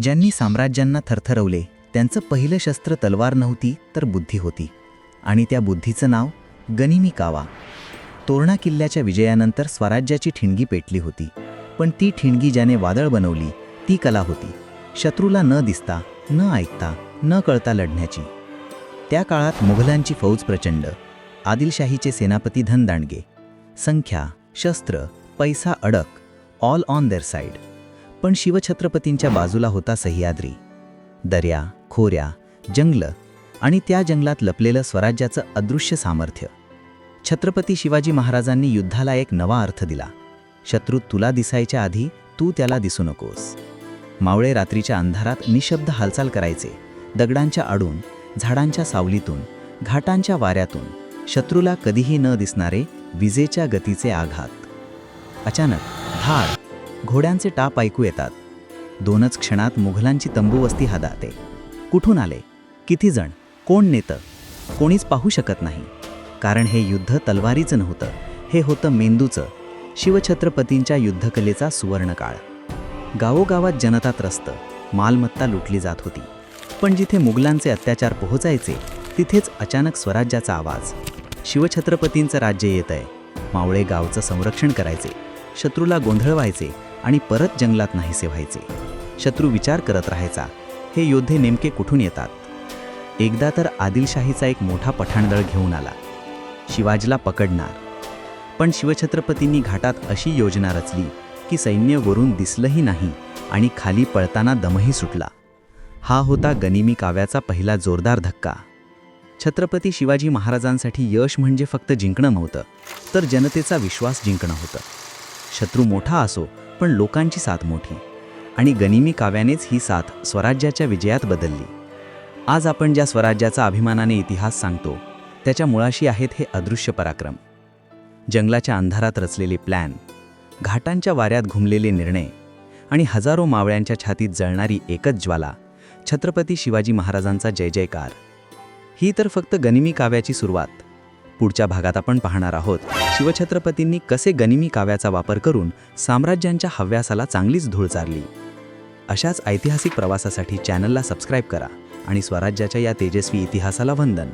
ज्यांनी साम्राज्यांना थरथरवले त्यांचं पहिलं शस्त्र तलवार नव्हती तर बुद्धी होती. आणि त्या बुद्धीचं नाव गनिमी कावा तोरणा किल्ल्याच्या विजयानंतर स्वराज्याची ठिणगी पेटली होती. पण ती ठिणगी ज्याने वादळ बनवली ती कला होती. शत्रूला न दिसता न ऐकता न कळता लढण्याची. त्या काळात मुघलांची फौज प्रचंड. आदिलशाहीचे सेनापती धनदांडगे. संख्या शस्त्र पैसा अडक ऑल ऑन देअर साईड पण शिवछत्रपतींच्या बाजूला होता सह्याद्री. दर्या खोऱ्या जंगलं आणि त्या जंगलात लपलेलं स्वराज्याचं अदृश्य सामर्थ्य. छत्रपती शिवाजी महाराजांनी युद्धाला एक नवा अर्थ दिला. शत्रू तुला दिसायच्या आधी तू त्याला दिसू नकोस. मावळे रात्रीच्या अंधारात निशब्द हालचाल करायचे. दगडांच्या आडून झाडांच्या सावलीतून घाटांच्या वाऱ्यातून शत्रूला कधीही न दिसणारे विजेच्या गतीचे आघात. अचानक धाड. घोड्यांचे टाप ऐकू येतात. दोनच क्षणात मुघलांची तंबूवस्ती हादाते. कुठून आले? किती जण? कोण नेतं? कोणीच पाहू शकत नाही. कारण हे युद्ध तलवारीचं नव्हतं. हे होतं मेंदूचं शिवछत्रपतींच्या युद्धकलेचा सुवर्णकाळ. गावोगावात जनता त्रस्त मालमत्ता लुटली जात होती. पण जिथे मुघलांचे अत्याचार पोहोचायचे तिथेच अचानक स्वराज्याचा आवाज. शिवछत्रपतींचं राज्य येत आहे मावळे गावचं संरक्षण करायचे. शत्रूला गोंधळवायचे. आणि परत जंगलात नाहीसे व्हायचे. शत्रू विचार करत राहायचा. हे योद्धे नेमके कुठून येतात? एकदा तर आदिलशाहीचा एक मोठा पठाणदळ घेऊन आला. शिवाजीला पकडणार. पण शिवछत्रपतींनी घाटात अशी योजना रचली की सैन्य वरून दिसलंही नाही आणि खाली पळताना दमही सुटला. हा होता गनिमी काव्याचा पहिला जोरदार धक्का. छत्रपती शिवाजी महाराजांसाठी यश म्हणजे फक्त जिंकणं नव्हतं तर जनतेचा विश्वास जिंकणं होतं. शत्रू मोठा असो पण लोकांची साथ मोठी. आणि गनिमी काव्यानेच ही साथ स्वराज्याच्या विजयात बदलली. आज आपण ज्या स्वराज्याचा अभिमानाने इतिहास सांगतो त्याच्या मुळाशी आहेत हे अदृश्य पराक्रम. जंगलाच्या अंधारात रचलेले प्लॅन घाटांच्या वाऱ्यात घुमलेले निर्णय आणि हजारो मावळ्यांच्या छातीत जळणारी एकच ज्वाला छत्रपती शिवाजी महाराजांचा जय जयकार. ही तर फक्त गनिमी काव्याची सुरुवात. पुढच्या भागात आपण पाहणार आहोत. शिवछत्रपतींनी कसे गनिमी काव्याचा वापर करून साम्राज्यांच्या हव्यासाला चांगलीच धूळ चारली. अशाच ऐतिहासिक प्रवासासाठी चॅनलला सबस्क्राईब करा आणि स्वराज्याच्या या तेजस्वी इतिहासाला वंदन.